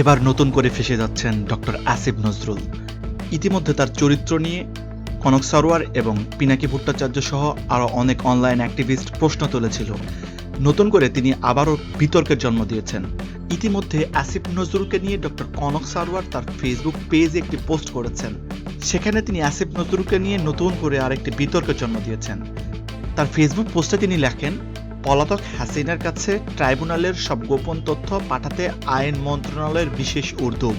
এবার নতুন করে ফেসে যাচ্ছেন ডক্টর আসিফ নজরুল। ইতিমধ্যে তার চরিত্র নিয়ে কনক সরোয়ার এবং পিনাকি ভট্টাচার্য সহ আরও অনেক অনলাইন অ্যাক্টিভিস্ট প্রশ্ন তুলেছিল। নতুন করে তিনি আবারও বিতর্কের জন্ম দিয়েছেন। ইতিমধ্যে আসিফ নজরুলকে নিয়ে ডক্টর কনক সারোয়ার তার ফেসবুক পেজে একটি পোস্ট করেছেন। সেখানে তিনি আসিফ নজরুলকে নিয়ে নতুন করে আরেকটি বিতর্কের জন্ম দিয়েছেন। তার ফেসবুক পোস্টে তিনি লেখেন পলাতক হাসিনার কাছে ট্রাইব্যুনালের সব গোপন তথ্য পাঠাতে আইন মন্ত্রণালয়ের বিশেষ উদ্যোগ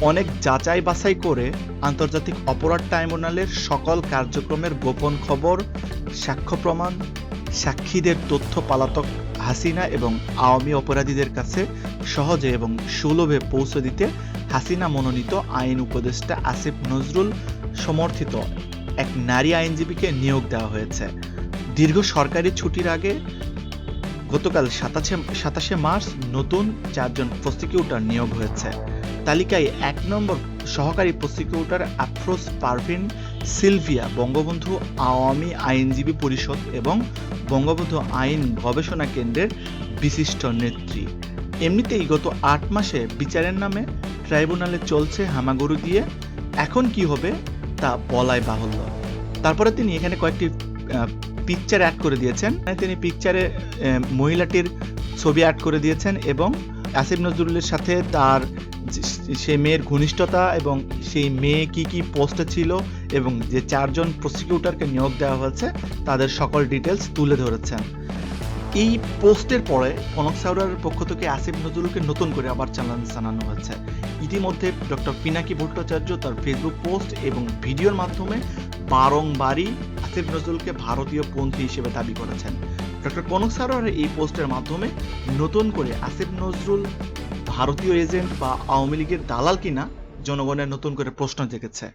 অনেক যাচাই বাছাই করে আন্তর্জাতিক অপরাধ ট্রাইব্যুনালের সকল কার্যক্রমের গোপন খবর, সাক্ষ্য প্রমাণ, সাক্ষীদের তথ্য পালাতক হাসিনা এবং আওয়ামী অপরাধীদের কাছে সহজে এবং সুলভে পৌঁছে দিতে হাসিনা মনোনীত আইন উপদেষ্টা আসিফ নজরুল সমর্থিত এক নারী আইনজীবীকে নিয়োগ দেওয়া হয়েছে। দীর্ঘ সরকারি ছুটির আগে গতকাল সাতাশে সাতাশে মার্চ নতুন চারজন প্রসিকিউটর নিয়োগ হয়েছে। তালিকায় এক নম্বর সহকারী প্রসিকিউটর আফরোজ পারভিন, সিলভিয়া বঙ্গবন্ধু আওয়ামী আইনজীবী পরিষদ এবং বঙ্গবন্ধু আইন গবেষণা কেন্দ্রের বিশিষ্ট নেত্রী। এমনিতেই গত আট মাসে বিচারের নামে ট্রাইব্যুনালে চলছে হামাগুরু দিয়ে এখন কি হবে তা বলাই বাহুল্য। তারপরে তিনি এখানে কয়েকটি পিকচার অ্যাড করে দিয়েছেন। তিনি পিকচারে মহিলাটির ছবি অ্যাড করে দিয়েছেন এবং আসিফ নজরুলের সাথে তার সেই মেয়ের ঘনিষ্ঠতা এবং সেই মেয়ে কি কি পোস্টে ছিল এবং যে চারজন প্রসিকিউটরকে নিয়োগ দেওয়া হয়েছে, তাদের সকল ডিটেলস তুলে ধরেছেন। এই পোস্টের পরে কনক সাউরারের পক্ষ থেকে আসিফ নজরুলকে নতুন করে আবার চ্যালেঞ্জ জানানো হয়েছে। ইতিমধ্যে ডক্টর পিনাকি ভট্টাচার্য তার ফেসবুক পোস্ট এবং ভিডিওর মাধ্যমে বারংবারই আসিফ নজরুলকে ভারতীয় পন্থী হিসেবে দাবি করেছেন। ডক্টর কনক সারোয়ারের এই পোস্টের মাধ্যমে নতুন করে আসিফ নজরুল ভারতীয় এজেন্ট বা আওয়ামী লীগের দালাল কিনা জনগণের নতুন করে প্রশ্ন জেগেছে।